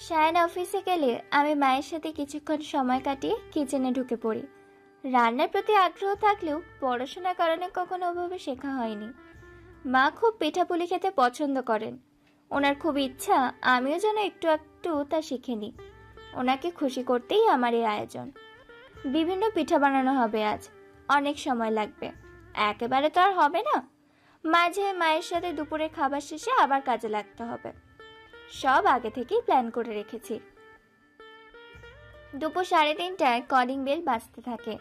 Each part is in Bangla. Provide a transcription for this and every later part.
সায়ন অফিসে গেলে আমি মায়ের সাথে কিছুক্ষণ সময় কাটিয়ে কিচেনে ঢুকে পড়ি। রান্নার প্রতি আগ্রহ থাকলেও পড়াশোনার কারণে কখনো ওভাবে শেখা হয়নি। মা খুব পিঠাপুলি খেতে পছন্দ করেন। ওনার খুব ইচ্ছা আমিও যেন একটু একটু তা শিখে নিই। ওনাকে খুশি করতেই আমার এই আয়োজন। বিভিন্ন পিঠা বানানো হবে আজ। অনেক সময় লাগবে। একেবারে তো আর হবে না। মাঝে মায়ের সাথে দুপুরে খাবার শেষে আবার কাজে লাগতে হবে। সব আগে থেকেই প্ল্যান করে রেখেছি। দুপুর সাড়ে তিনটায় কলিং বেল বাজতে থাকে।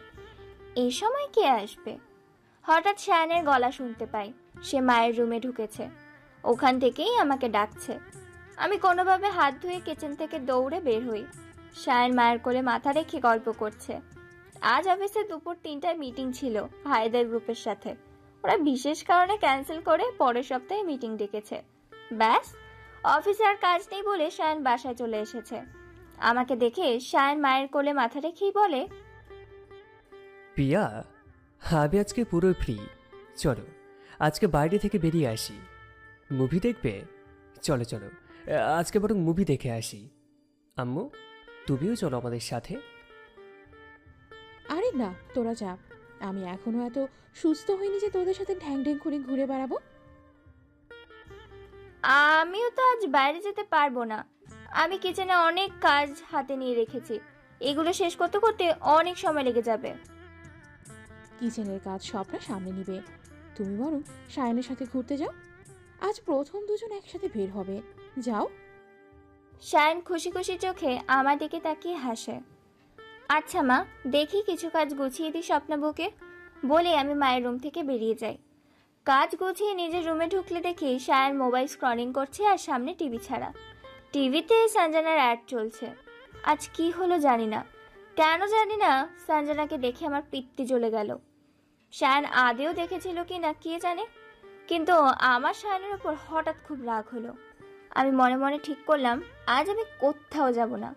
এই সময় কে আসবে? হঠাৎ শায়নের গলা শুনতে পাই। সে মায়ের রুমে ঢুকেছে। ওখান থেকেই আমাকে ডাকছে। আমি কোনোভাবে হাত ধুয়ে কিচেন থেকে দৌড়ে বের হই। শায়ন মায়ের কোলে মাথা রেখে গল্প করছে। আজ অফিসে দুপুর তিনটায় মিটিং ছিল ভাইদের গ্রুপের সাথে। ওরা বিশেষ কারণে ক্যান্সেল করে পরের সপ্তাহে মিটিং ডেকেছে। ব্যাস অফিসে আর কাজ নেই বলে শায়ন বাসায় চলে এসেছে। আমাকে দেখে শায়ন মায়ের কোলে মাথা রেখেই বলে পিয়া আমি আজকে পুরো ফ্রি। চলো আজকে বাইরে থেকে বেরিয়ে আসি। মুভি দেখবে? চলো চলো আজকে বরং মুভি দেখে আসি। আম্মু তুমিও চলো আমাদের সাথে? আরে না তোরা যা। আমি এখনও এত সুস্থ হইনি যে তোদের সাথে ঢ্যাং ঢ্যাং করে ঘুরে বেড়াবো। আমিও তো আজ বাইরে যেতে পারব না। আমি কিচেনে অনেক কাজ হাতে নিয়ে রেখেছি। এগুলো শেষ করতে করতে অনেক সময় লেগে যাবে। কিচেনের কাজ সবটা সামনে নিবে। তুমি বরং সায়নের সাথে ঘুরতে যাও। আজ প্রথম দুজন একসাথে বের হবে। যাও। সায়ন খুশি খুশি চোখে আমার দিকে তাকিয়ে হাসে। আচ্ছা মা দেখি কিছু কাজ গুছিয়ে দিই স্বপ্নাবুকে বলে আমি মায়ের রুম থেকে বেরিয়ে যাই। কাজ গুছিয়ে নিজের রুমে ঢুকলে দেখি শায়ন মোবাইল স্ক্রলিং করছে আর সামনে টিভি ছাড়া। টিভিতে সঞ্জনার অ্যাড চলছে। আজ কি হলো জানি না। কেন জানি না সঞ্জনাকে দেখে আমার পিত্তি জ্বলে গেল। শায়ন আদেও দেখেছিল কি না, কে জানে? কিন্তু আমার শায়নের ওপর হঠাৎ খুব রাগ হলো। আমি মনে মনে ঠিক করলাম, আজ আমি কোথাও যাব না।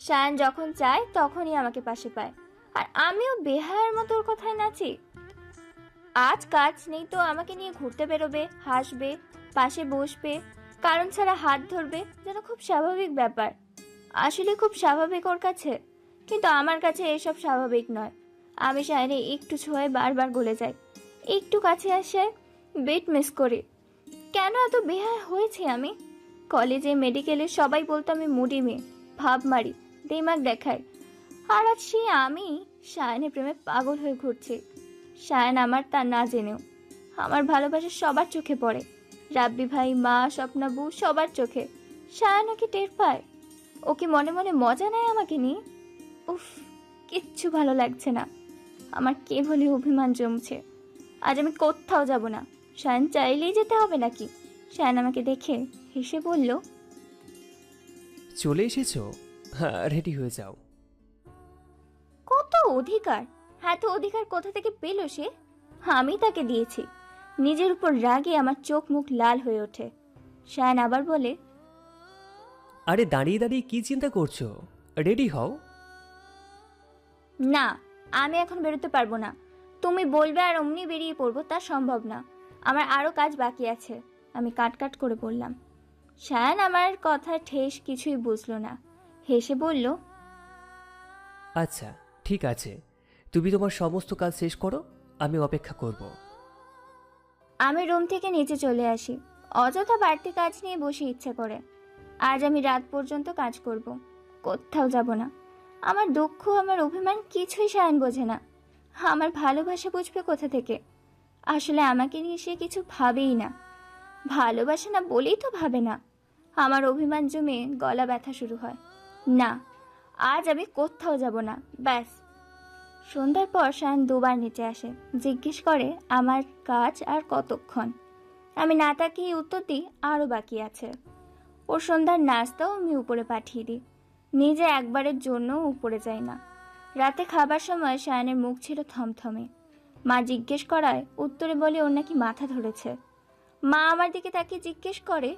শায়ন যখন চায় তখনই আমাকে পাশে পায়। আর আমিও বেহায়ের মতো ওর কথায় নাচি। আজ কাজ নেই তো আমাকে নিয়ে ঘুরতে বেরোবে, হাসবে, পাশে বসবে। কারণ ছাড়া হাত ধরবে যেন খুব স্বাভাবিক ব্যাপার। আসলে খুব স্বাভাবিক ওর কাছে, কিন্তু আমার কাছে এসব স্বাভাবিক নয়। আমি শায়নে একটু ছোঁয়ায় বারবার গলে যাই একটু কাছে আসে বেট মিস করি। কেন এত বেহায় হয়েছে আমি? কলেজে মেডিকেলে সবাই বলতো আমি মুডি মেয়ে, ভাব মারি দিমাগ দেখায়। আর আজ সে আমি শায়নের প্রেমে পাগল হয়ে ঘুরছি। শায়ন আমার তা না জেনেও। আমার ভালোবাসা সবার চোখে পড়ে। রাব্বি ভাই মা স্বপ্নাবু সবার চোখে। শায়ন ওকে টের পায়। ও কি মনে মনে মজা নেয় আমাকে নিয়ে? উফ কিচ্ছু ভালো লাগছে না। আমার কেবলই অভিমান জমছে। আজ আমি কোথাও যাব না। শায়ন চাইলেই যেতে হবে নাকি? শায়ন আমাকে দেখে হেসে বলল চলে এসেছ? হ্যাঁ রেডি হয়ে যাও। কত অধিকার। হ্যাঁ তো অধিকার কোথা থেকে পেল সে? আমি তাকে দিয়েছি। নিজের উপর রাগে আমার চোখ মুখ লাল হয়ে ওঠে। শায়ন আবার বলে আরে দাঁড়িয়ে দাঁড়িয়ে কি চিন্তা করছ? রেডি হও। না আমি এখন বেরোতে পারব না। তুমি বলবে আর অমনি বেরিয়ে পড়ব তা সম্ভব না। আমার আরও কাজ বাকি আছে। আমি কাট কাট করে বললাম। শায়ান আমার কথা ঠেস কিছুই বুঝলো না। হেসে বলল আচ্ছা ঠিক আছে। তুমি তোমার সমস্ত কাজ শেষ করো আমি অপেক্ষা করব। আমি রুম থেকে নিচে চলে আসি। অযথা বাড়তি কাজ নিয়ে বসে ইচ্ছে করে। আজ আমি রাত পর্যন্ত কাজ করব। কোথাও যাব না। আমার দুঃখ, আমার অভিমান কিছুই সায়ন বোঝে না। আমার ভালোবাসা বুঝবে কোথা থেকে? আসলে আমাকে নিয়ে সে কিছু ভাবেই না। ভালোবাসে না বলেই তো ভাবে না। আমার অভিমান জমে গলা ব্যথা শুরু হয়। না, আজ আমি কোথাও যাব না। ব্যাস। সন্ধ্যার পর সায়ন দুবার নিচে আসে জিজ্ঞেস করে আমার কাজ আর কতক্ষণ? আমি না তাকিয়ে উত্তর দিই আরও বাকি আছে। ওর সন্ধ্যার নাস্তাও আমি উপরে পাঠিয়ে দিই। নিজে একবারের জন্য উপরে যাই না। রাতে খাবার সময় সায়নের মুখ ছিল থমথমে। মা জিজ্ঞেস করায় উত্তরে বলে ওর নাকি মাথা ধরেছে? মা আমার দিকে তাকে জিজ্ঞেস করে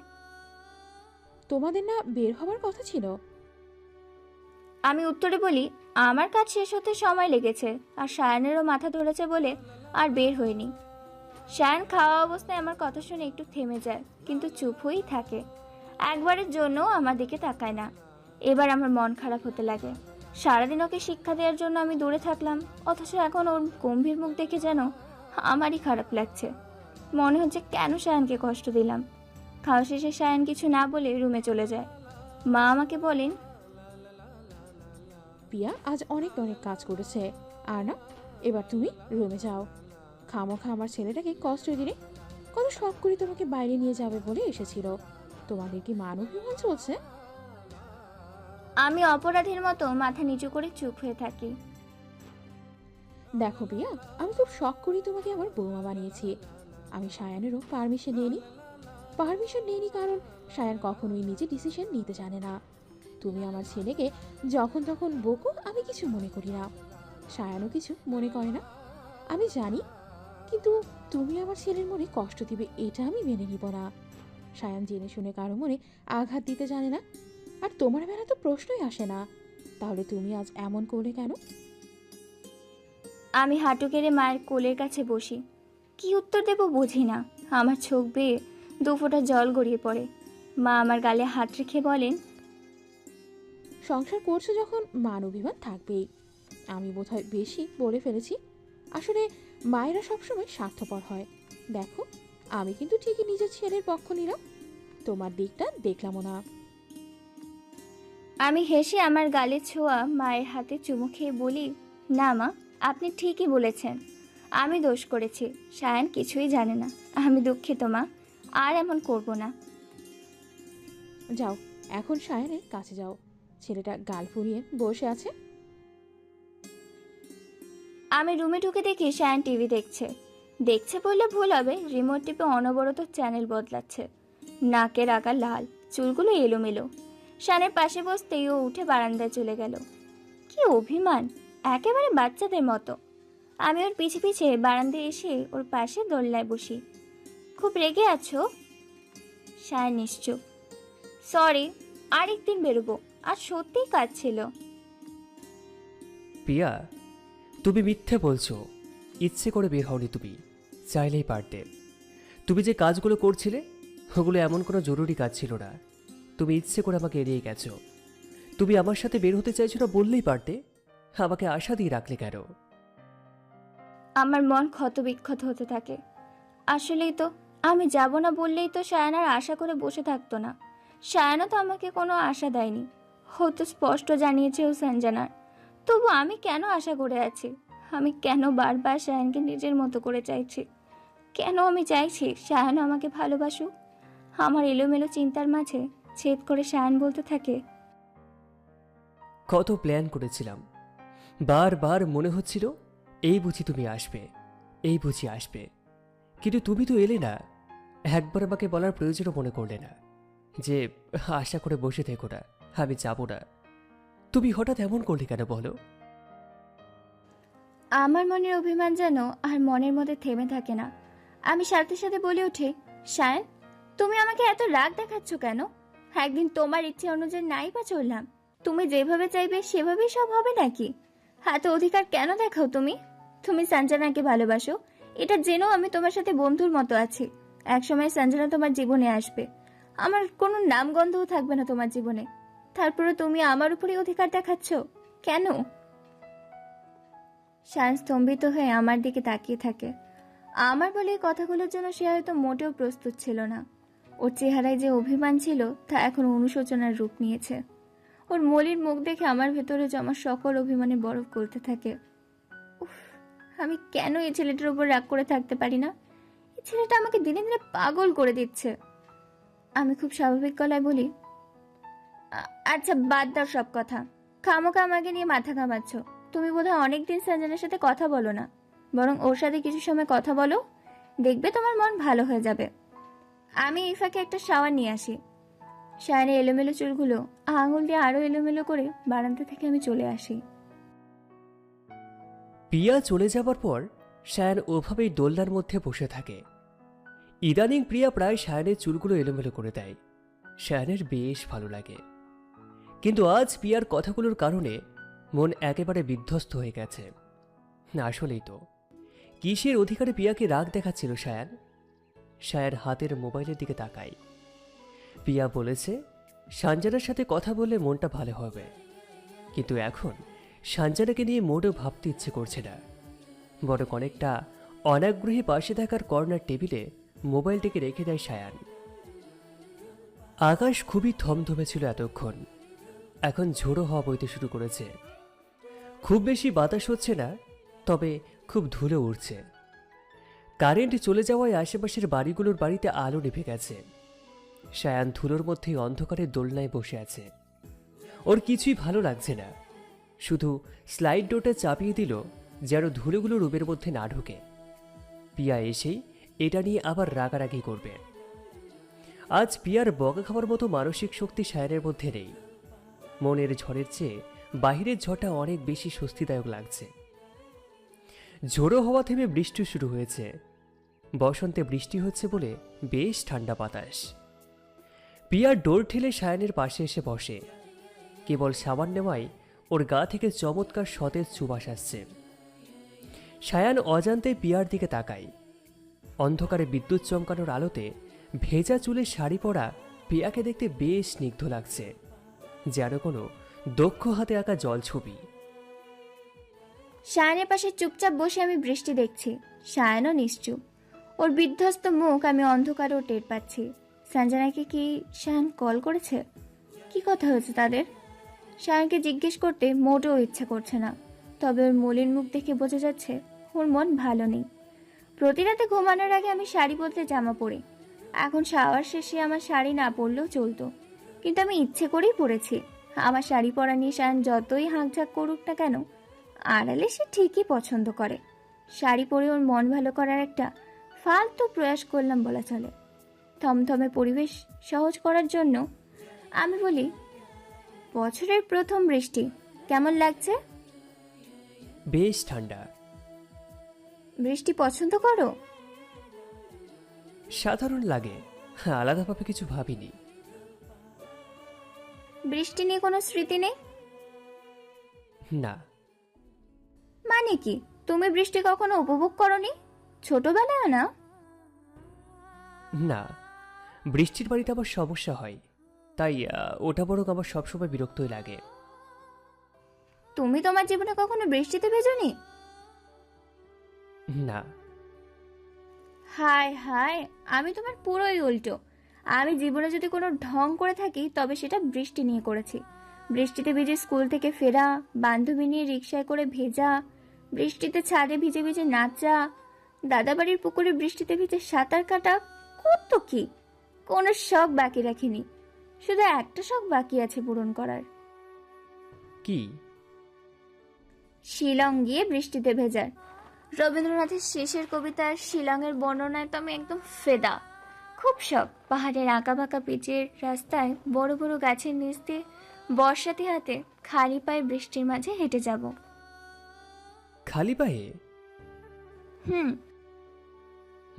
তোমাদের না বের হবার কথা ছিল? আমি উত্তরে বলি আমার কাজ শেষ হতে সময় লেগেছে, আর সায়নেরও মাথা ধরেছে বলে আর বের হয়নি। সায়ন খাওয়া অবস্থায় আমার কথা শুনে একটু থেমে যায়, কিন্তু চুপ হয়েই থাকে। একবারের জন্য আমার দিকে তাকায় না। এবার আমার মন খারাপ হতে লাগে। সারাদিন ওকে শিক্ষা দেওয়ার জন্য আমি দূরে থাকলাম, অথচ এখন ওর গম্ভীর মুখ দেখে যেন আমারই খারাপ লাগছে। মনে হচ্ছে কেন সায়ানকে কষ্ট দিলাম। খাওয়া শেষে সায়ান কিছু না বলে রুমে চলে যায়। মা আমাকে বলেন পিয়া আজ অনেক অনেক কাজ করেছে। আর না এবার তুমি রুমে যাও। খামোখা আমার ছেলেটাকে কষ্ট দিলে কত শখ করে তোমাকে বাইরে নিয়ে যাবে বলে এসেছিল। তোমাদের কি মান অভিমান চলছে? আমি অপরাধীর মতো মাথা নিচু করে চুপ হয়ে থাকি। দেখো পিয়া আমি খুব শখ করি তোমাকে আমার বৌমা বানিয়েছি। আমি সায়ানেরও পারমিশন নিয়ে নিই পারমিশন নিয়ে নিই কারণ সায়ান কখনোই নিজে ডিসিশন নিতে জানে না। তুমি আমার ছেলেকে যখন তখন বকো, আমি কিছু মনে করি না। সায়ানও কিছু মনে করে না। আমি জানি, কিন্তু তুমি আমার ছেলের মনে কষ্ট দিবে, এটা আমি মেনে নিব না। সায়ান জেনে শুনে কারও মনে আঘাত দিতে জানে না। আর তোমার বেলা তো প্রশ্নই আসে না। তাহলে তুমি আজ এমন করলে কেন? আমি হাঁটু কেড়ে মায়ের কোলের কাছে বসি। কি উত্তর দেব বুঝি না। আমার চোখ বেয়ে দু ফোঁটা জল গড়িয়ে পড়ে। মা আমার গালে হাত রেখে বলেন সংসার করছ যখন মান অভিমান থাকবেই। আমি বোধহয় বেশি বলে ফেলেছি আসলে মায়েরা সবসময় স্বার্থপর হয়। দেখো আমি কিন্তু ঠিকই নিজের ছেলের পক্ষ নিলাম তোমার দিকটা দেখলামও না। আমি হেসে আমার গালে ছোঁয়া মায়ের হাতে চুমু খেয়ে বলি না মা আপনি ঠিকই বলেছেন। আমি দোষ করেছি সায়ান কিছুই জানে না। আমি দুঃখিত মা আর এমন করব না। যাও এখন সায়নের কাছে যাও। ছেলেটা গাল ফুরিয়ে বসে আছে। আমি রুমে ঢুকে দেখি শায়ান টিভি দেখছে। দেখছে বললে ভুল হবে, রিমোট টিপে অনবরত চ্যানেল বদলাচ্ছে। নাকের আকার লাল, চুলগুলো এলোমেলো। শানের পাশে বসতেই ও উঠে বারান্দায় চলে গেল। কি অভিমান, একেবারে বাচ্চাদের মতো। আমি ওর পিছে পিছে বারান্দায় এসে ওর পাশে দোলনায় বসি। খুব রেগে আছো? শায়ান নিশ্চুপ। সরি, আরেকদিন বেরোবো। আর সত্যিই কাজ ছিল। পিয়া তুমি মিথ্যে বলছো। ইচ্ছে করে বের হওনি তুমি চাইলেই পারতে। তুমি যে কাজগুলো করছিলে ওগুলো এমন কোনো জরুরি কাজ ছিল না। তুমি ইচ্ছে করে আমাকে এড়িয়ে গেছো। তুমি আমার সাথে বের হতে চাইছো না বললেই পারতে? আমাকে আশা দিয়ে রাখলে কেন? আমার মন ক্ষত বিক্ষত হতে থাকে। আসলেই তো আমি যাব না বললেই তো সায়ান আর আশা করে বসে থাকতো না। সায়ানও তো আমাকে কোনো আশা দেয়নি। ও তো স্পষ্ট জানিয়েছে ও সঞ্জানার তবু আমি কেন আশা করে আছি? আমি কেন বারবার সায়ানকে নিজের মতো করে চাইছি? কেন আমি চাইছি সায়ান আমাকে ভালোবাসুক? আমার এলোমেলো চিন্তার মাঝে ছেদ করে সায়ান বলতে থাকে, কত প্ল্যান করেছিলাম। বারবার মনে হচ্ছিল, এই বুঝি তুমি আসবে, এই বুঝি আসবে। কিন্তু তুমি তো এলে না। একবার আমাকে বলার প্রয়োজনও মনে করলে না। যে আশা করে বসে থেকো না। আমি যাব না। তুমি হঠাৎ এমন করলে কেন বলো? আমার মনের অভিমান যেন আর মনের মধ্যে থেমে থাকে না। আমি সাথে সাথে বলে উঠি সায়ন তুমি আমাকে এত রাগ দেখাচ্ছ কেন? একদিন তোমার ইচ্ছে অনুযায়ী নাই বা চললাম। তুমি যেভাবে চাইবে সেভাবেই সব হবে নাকি? এত অধিকার কেন দেখাও তুমি? তুমি সঞ্জনাকে ভালোবাসো। এটা জেনেও আমি তোমার সাথে বন্ধুর মতো আছি। একসময় সঞ্জনা তোমার জীবনে আসবে। আমার কোনো নামগন্ধও থাকবে না তোমার জীবনে। তারপরে তুমি আমার উপরে অধিকার দেখাচ্ছ? কেন? শান স্তম্ভিত হয়ে আমার দিকে তাকিয়ে থাকে। আমার বলে এই কথাগুলোর জন্য সে হয়তো মোটেও প্রস্তুত ছিল না। ওর চেহারায় যে অভিমান ছিল, তা এখন অনুশোচনার রূপ নিয়েছে। ওর মলির মুখ দেখে আমার ভেতরে জমা সকল অভিমানে বরফ গলতে থাকে। উফ, আমি কেন এই ছেলেটার উপর রাগ করে থাকতে পারি না? এই ছেলেটা আমাকে দিনে দিনে পাগল করে দিচ্ছে। আমি খুব স্বাভাবিক গলায় বলি "আ- আচ্ছা বাদ দাও সব কথা। খামোকা আমাকে নিয়ে মাথা ঘামাচ্ছ। তুমি বোধহয় অনেকদিন সঞ্জনের সাথে কথা বলো না। বরং ওর সাথে কিছু সময় কথা বলো। দেখবে তোমার মন ভালো হয়ে যাবে। আমি ইফাকে একটা শাওয়ার নিয়ে আসি। শায়নের এলোমেলো চুলগুলো, আঙুল দিয়ে আরও এলোমেলো করে বারান্দা থেকে আমি চলে আসি। পিয়া চলে যাবার পর শায়ান ওভাবেই দোলনার মধ্যে বসে থাকে। ইদানিং প্রিয়া প্রায় শায়ানের চুলগুলো এলোমেলো করে দেয়। শায়ানের বেশ ভালো লাগে। কিন্তু আজ পিয়ার কথাগুলোর কারণে মন একেবারে বিধ্বস্ত হয়ে গেছে। আসলেই তো। কিসের অধিকারে পিয়াকে রাগ দেখাচ্ছিল শায়ান শায়ার হাতের মোবাইলের দিকে তাকায় পিয়া বলেছে সানজানার সাথে কথা বললে মনটা ভালো হবে। কিন্তু এখন সানজানাকে নিয়ে মোটেও ভাবতে ইচ্ছে করছে না। বরং অনেকটা অনাগ্রহী পাশে থাকার কর্নার টেবিলে মোবাইলটিকে রেখে দেয় সায়ান। আকাশ খুবই থমথমে ছিল এতক্ষণ। এখন ঝোড়ো হওয়া বইতে শুরু করেছে। খুব বেশি বাতাস হচ্ছে না, তবে খুব ধুলো উঠছে কারেন্ট চলে যাওয়ায় আশেপাশের বাড়িগুলোর বাড়িতে আলো নিভে গেছে। সায়ান ধুলোর মধ্যেই অন্ধকারের দোলনায় বসে আছে। ওর কিছুই ভালো লাগছে না। শুধু স্লাইড ডোরটা চাপিয়ে দিল যেন ধুলোগুলো রুমের মধ্যে না ঢোকে। পিয়া এসেই এটা নিয়ে আবার রাগারাগি করবে। আজ পিয়ার বকা খাওয়ার মতো মানসিক শক্তি সায়নের মধ্যে নেই। মনের ঝড়ের চেয়ে বাহিরের ঝড়টা অনেক বেশি স্বস্তিদায়ক লাগছে। ঝোড়ো হওয়া থেমে বৃষ্টি শুরু হয়েছে। বসন্তে বৃষ্টি হচ্ছে বলে বেশ ঠান্ডা বাতাস। পিয়ার ডোর ঠেলে সায়ানের পাশে এসে বসে। কেবল সাবান নেওয়ায় ওর গা থেকে চমৎকার সতেজ সুবাস আসছে। সায়ান অজান্তে পিয়ার দিকে তাকায়। অন্ধকারে বিদ্যুৎ চমকানোর আলোতে ভেজা চুলে শাড়ি পরা পিয়াকে দেখতে বেশ স্নিগ্ধ লাগছে। যেন কোনো দক্ষ হাতে আঁকা জল ছবি। সায়নের পাশে চুপচাপ বসে আমি বৃষ্টি দেখছি। সায়নও নিশ্চুপ। ওর বিধ্বস্ত মুখ আমি অন্ধকারেও টের পাচ্ছি। সঞ্জনাকে কি সায়ন কল করেছে? কি কথা হয়েছে তাদের? সায়নকে জিজ্ঞেস করতে মোটেও ইচ্ছা করছে না। তবে ওর মলিন মুখ দেখে বোঝা যাচ্ছে ওর মন ভালো নেই। প্রতি রাতে ঘুমানোর আগে আমি শাড়ি বদলে জামা পরি। এখন শাওয়ার শেষে আমার শাড়ি না পরলেও চলতো। কিন্তু আমি ইচ্ছে করেই পরেছি আমার শাড়ি পরা নিয়ে সায়ন যতই হাঁকঝাঁক করুক না কেন আড়ালে সে ঠিকই পছন্দ করে। শাড়ি পরে ওর মন ভালো করার একটা ফালতু প্রয়াস করলাম বলা চলে। থমথমে পরিবেশ সহজ করার জন্য আমি বলি বছরের প্রথম বৃষ্টি কেমন লাগছে? বেশ ঠান্ডা। বৃষ্টি পছন্দ করো? সাধারণ লাগে আলাদাভাবে কিছু ভাবিনি। বৃষ্টি নিয়ে কোনো স্মৃতি নেই? না। মানে কি? তুমি বৃষ্টি কখনো উপভোগ করনি? ছোটবেলায় না? না। বৃষ্টির বাড়িতে আবার সমস্যা হয়। তাই আহ, ওটা বরং আমার সবসময় বিরক্তই লাগে। তুমি তোমার জীবনে কখনো বৃষ্টিতে ভেজোনি? না। হায় হায় আমি তোমার পুরোই উল্টো। আমি জীবনে যদি কোনো ঢং করে থাকি তবে সেটা বৃষ্টি নিয়ে করেছি। বৃষ্টিতে ভিজে স্কুল থেকে ফেরা বান্ধবী নিয়ে রিক্সায় করে ভেজা বৃষ্টিতে ছাদে ভিজে ভিজে নাচা দাদাবাড়ির পুকুরে বৃষ্টিতে ভিজে সাঁতার কাটা কত কি? কোনো শখ বাকি রাখিনি। শুধু একটা শখ বাকি আছে পূরণ করার। কি? শিলং গিয়ে বৃষ্টিতে ভেজার রবীন্দ্রনাথের শেষের কবিতার শিলংয়ের বর্ণনায় তো আমি একদম ফেদা। খুব শখ। পাহাড়ের আঁকা বাঁকা পিচের রাস্তায় বড় বড় গাছের নিচ দিয়ে বর্ষাতে হাতে খালি পায়ে বৃষ্টির মাঝে হেঁটে যাব। খালি পায়ে? হুম।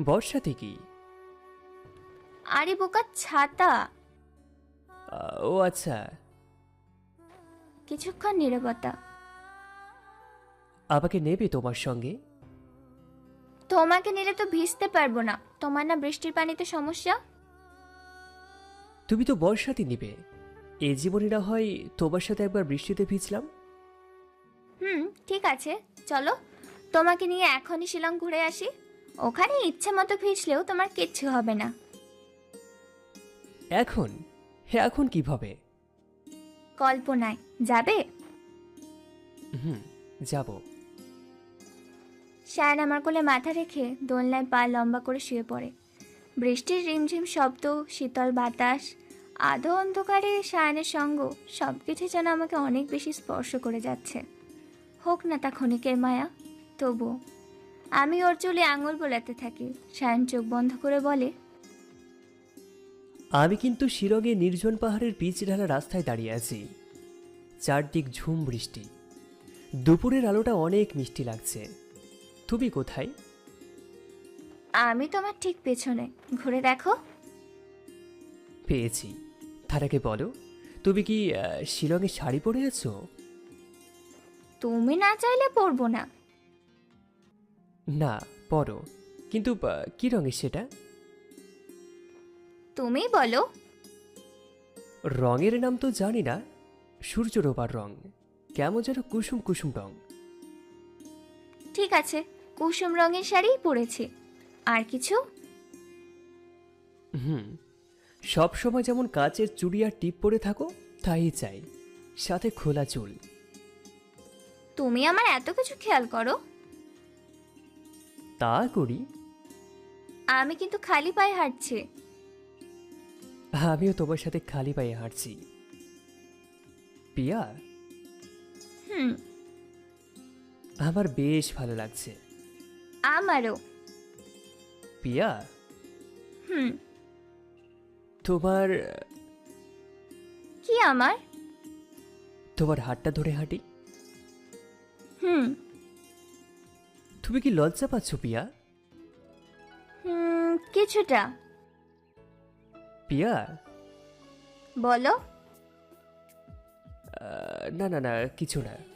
বর্ষাতে কি? আরে বোকা ছাতা। আহ, ও আচ্ছা। কিছুক্ষণ নীরবতা। আমাকে নেবে তোমার সঙ্গে? তোমাকে নিলে তো ভিজতে পারব না। তোমার না বৃষ্টির পানিতে সমস্যা? তুমি তো বর্ষাতে নিবে। এ জীবনে না হয় তোমার সাথে একবার বৃষ্টিতে ভিজলাম। হুম ঠিক আছে চলো। তোমাকে নিয়ে এখনই শিলং ঘুরে আসি। ওখানে ইচ্ছে মতো ভিজলেও তোমার কিচ্ছু হবে না। এখন? হ্যাঁ এখন কীভাবে? কল্পনায়। যাবে? হুম যাব। শায়ন আমার কোলে মাথা রেখে দোলনায় পা লম্বা করে শুয়ে পড়ে। বৃষ্টির রিমঝিম শব্দ, শীতল বাতাস, আধো অন্ধকারে শায়নের সঙ্গ সব কিছু যেন আমাকে অনেক বেশি স্পর্শ করে যাচ্ছে। হোক না তা ক্ষণিকের মায়া তবু আমি ওর চুলে আঙুল বোলাতে থাকি। শায়ন চোখ বন্ধ করে বলে, আমি কিন্তু শিলংয়ে নির্জন পাহাড়ের পিচ ঢালা রাস্তায় দাঁড়িয়ে আছি। চারদিক ঝুম বৃষ্টি। দুপুরের আলোটা অনেক মিষ্টি লাগছে। তুমি কোথায়? আমি তোমার ঠিক পেছনে। ঘুরে দেখো। পেয়েছি। তার আগে বলো তুমি কি আহ, শিলংয়ে শাড়ি পরে আছো? তুমি না চাইলে পরবো না। না পরো। কিন্তু আহ, কি রঙের সেটা? তুমি বলো। রঙের নাম তো জানি না সূর্য রোবার রং। কেমন যেন কুসুম কুসুম রং। ঠিক আছে। কুসুম রঙের শাড়িই পরেছি। আর কিছু? হুম সব সময় যেমন কাচের চুড়ি আর টিপ পরে থাকো তাই চাই। সাথে খোলা চুল। তুমি আমার এত কিছু খেয়াল করো। তা করি। আমি কিন্তু খালি পায়ে হাঁটছি। আমিও তোমার সাথে খালি পায়ে হাঁটছি। পিয়া? হুম। আমার বেশ ভালো লাগছে। আমারও। পিয়া? হুম। তোমার কি আমার? তোমার হাতটা ধরে হাঁটি। হুম। তুমি কি লজ্জা পাচ্ছ পিয়া? হুম কিছুটা। পিয়া? বলো। না না না কিছু না।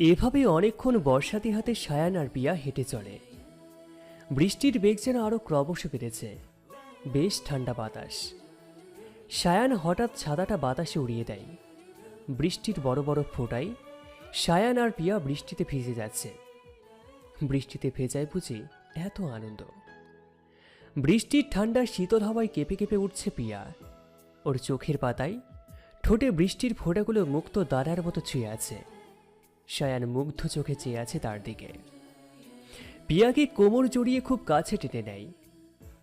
এভাবে অনেকক্ষণ বর্ষাতি হাতে সায়ান আর পিয়া হেঁটে চলে। বৃষ্টির বেগ যেন আরও ক্রমশ বেড়েছে। বেশ ঠান্ডা বাতাস। সায়ান হঠাৎ ছাদাটা বাতাসে উড়িয়ে দেয়। বৃষ্টির বড় বড় ফোঁটায় সায়ান আর পিয়া বৃষ্টিতে ভিজে যাচ্ছে। বৃষ্টিতে ভেজায় বুঝি এত আনন্দ। বৃষ্টির ঠান্ডা শীতল হাওয়ায় কেঁপে কেঁপে উঠছে পিয়া। ওর চোখের পাতায় ঠোঁটে বৃষ্টির ফোঁটাগুলো মুক্ত দাঁড়ার মতো ছুঁয়ে আছে। সায়ান মুগ্ধ চোখে চেয়ে আছে তার দিকে। পিয়াকে কোমর জড়িয়ে খুব কাছে টেনে নেয়।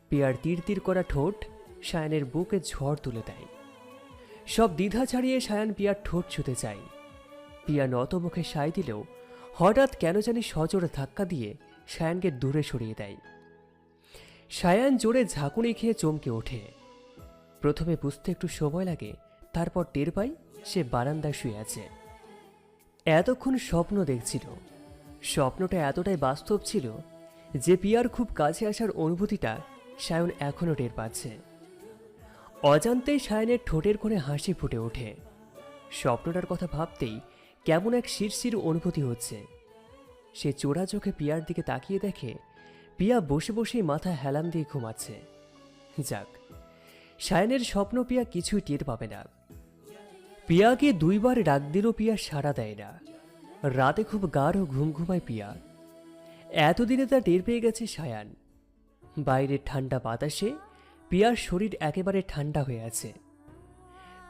পিয়ার তীর তীর করা ঠোঁট সায়ানের বুকে ঝড় তুলে দেয়। সব দ্বিধা ছাড়িয়ে সায়ান পিয়ার ঠোঁট ছুতে চায়। পিয়া নত মুখে সায় দিলেও হঠাৎ কেন জানি সজোরে ধাক্কা দিয়ে সায়ানকে দূরে সরিয়ে দেয়। সায়ান জোরে ঝাঁকুনি খেয়ে চমকে ওঠে। প্রথমে বুঝতে একটু সময় লাগে, তারপর টের পাই সে বারান্দায় শুয়ে আছে। এতক্ষণ স্বপ্ন দেখছিল। স্বপ্নটা এতটাই বাস্তব ছিল যে পিয়ার খুব কাছে আসার অনুভূতিটা সায়ন এখনও টের পাচ্ছে। অজান্তেই সায়নের ঠোঁটের কোণে হাসি ফুটে ওঠে। স্বপ্নটার কথা ভাবতেই কেমন এক শিরশির অনুভূতি হচ্ছে। সে চোরা চোখে পিয়ার দিকে তাকিয়ে দেখে পিয়া বসে বসেই মাথা হেলান দিয়ে ঘুমাচ্ছে। যাক, সায়নের স্বপ্ন পিয়া কিছুই টের পাবে না। পিয়াকে দুইবার ডাক দিলেও পিয়া সাড়া দেয় না। রাতে খুব গাঢ় ঘুম ঘুমায় পিয়া। এতদিনে তা টের পেয়ে গেছে সায়ান। বাইরের ঠান্ডা বাতাসে পিয়ার শরীর একেবারে ঠান্ডা হয়ে আছে।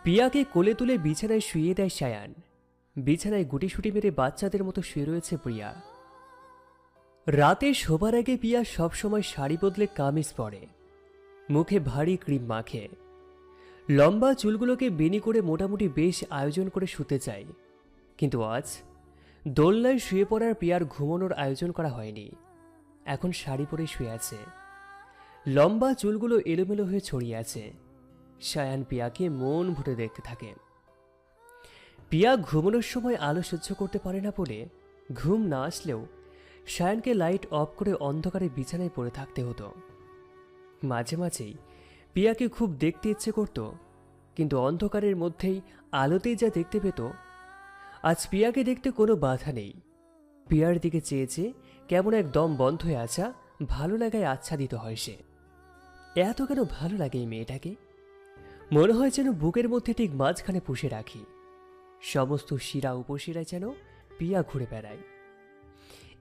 পিয়াকে কোলে তুলে বিছানায় শুয়ে দেয় সায়ান। বিছানায় গুটিসুটি মেরে বাচ্চাদের মতো শুয়ে রয়েছে প্রিয়া। রাতে শোবার আগে পিয়া সবসময় শাড়ি বদলে কামিজ পরে। মুখে ভারী ক্রিম মাখে। লম্বা চুলগুলোকে বেনি করে মোটামুটি বেশ আয়োজন করে শুতে চাই। কিন্তু আজ দোলনায় শুয়ে পড়ার পিয়ার ঘুমানোর আয়োজন করা হয়নি। এখন শাড়ি পরে শুয়ে আছে। লম্বা চুলগুলো এলোমেলো হয়ে ছড়িয়ে আছে। সায়ান পিয়াকে মন ভরে দেখতে থাকে। পিয়া ঘুমানোর সময় আলো সহ্য করতে পারে না বলে ঘুম না আসলেও সায়ানকে লাইট অফ করে অন্ধকারে বিছানায় পড়ে থাকতে হতো। মাঝে মাঝেই পিয়াকে খুব দেখতে ইচ্ছে করত, কিন্তু অন্ধকারের মধ্যেই আলোতেই যা দেখতে পেত, আজ পিয়াকে দেখতে কোনো বাধা নেই। পিয়ার দিকে চেয়েছে কেমন এক দম বন্ধ হয়ে আসা ভালো লাগায় আচ্ছাদিত হয় সে। এত কেন ভালো লাগে এই মেয়েটাকে? মনে হয় যেন বুকের মধ্যে ঠিক মাঝখানে পুষে রাখি। সমস্ত শিরা উপশিরায় যেন পিয়া ঘুরে বেড়ায়।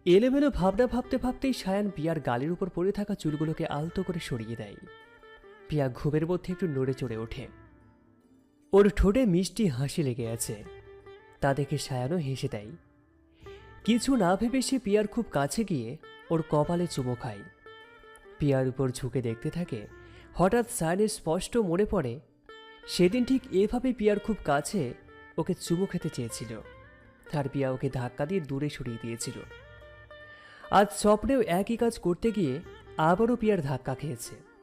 এলোমেলো ভাবনা ভাবতে ভাবতেই সায়ান পিয়ার গালের উপর পড়ে থাকা চুলগুলোকে আলতো করে সরিয়ে দেয়। পিয়া ঘুমের মধ্যে একটু নড়ে চড়ে ওঠে। ওর ঠোঁটে মিষ্টি হাসি লেগে আছে। তা দেখে সায়ানো হেসে দেয়। কিছু না ভেবে সে পিয়ার খুব কাছে গিয়ে ওর কপালে চুমো খায়। পিয়ার উপর ঝুঁকে দেখতে থাকে, হঠাৎ সায়ানের স্পষ্ট মনে পড়ে, সেদিন ঠিক এভাবে পিয়ার খুব কাছে ওকে চুমো খেতে চেয়েছিল। তার পিয়া ওকে ধাক্কা দিয়ে দূরে সরিয়ে দিয়েছিল। আজ স্বপ্নেও একই কাজ করতে গিয়ে আবারও পিয়ার ধাক্কা খেয়েছে।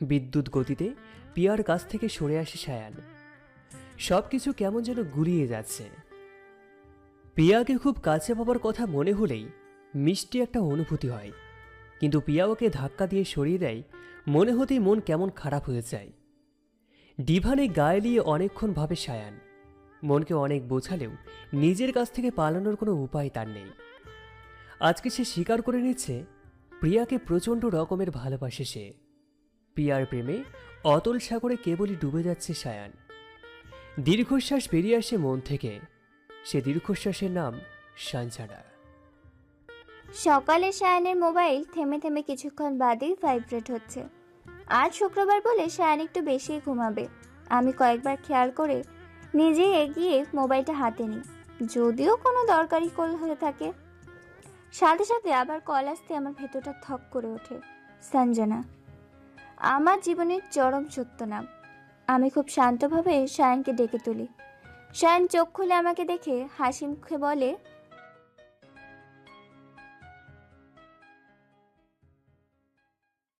বিদ্যুৎ গতিতে পিয়ার কাছ থেকে সরে আসে সায়ান। সব কিছু কেমন যেন গুলিয়ে যাচ্ছে। পিয়াকে খুব কাছে পাবার কথা মনে হলেই মিষ্টি একটা অনুভূতি হয়। কিন্তু পিয়া ওকে ধাক্কা দিয়ে সরিয়ে দেয়, মনে হতেই মন কেমন খারাপ হয়ে যায়। ডিভানে গায়ে নিয়ে অনেকক্ষণ ভাবে সায়ান। মনকে অনেক বোঝালেও নিজের কাছ থেকে পালানোর কোনো উপায় তার নেই। আজকে সে স্বীকার করে নিচ্ছে, প্রিয়াকে প্রচণ্ড রকমের ভালোবাসে সে। প্রিয়ার প্রেমে অতল সাগরে কেবলই ডুবে যাচ্ছে সায়ান। দীর্ঘশ্বাস বেরিয়ে আসে মন থেকে, সে দীর্ঘশ্বাসের নাম সাঞ্জানা সকালে সায়ানের মোবাইল থেমে থেমে কিছুক্ষণ বাদেই ভাইব্রেট হচ্ছে। আজ শুক্রবার বলে সায়ান একটু বেশি ঘুমাবে। আমি কয়েকবার খেয়াল করে নিজে এগিয়ে মোবাইলটা হাতে নিই। যদিও কোনো দরকারি কল হয়ে থাকে। সাথে সাথে আবার কল আসতে আমার ভেতরটা থক করে ওঠে। সঞ্জনা আমার জীবনের চরম সত্য না। আমি খুব শান্তভাবে সায়নকে ডেকে তুলি। সায়ন চোখ খুলে আমাকে দেখে হাসি মুখে বলে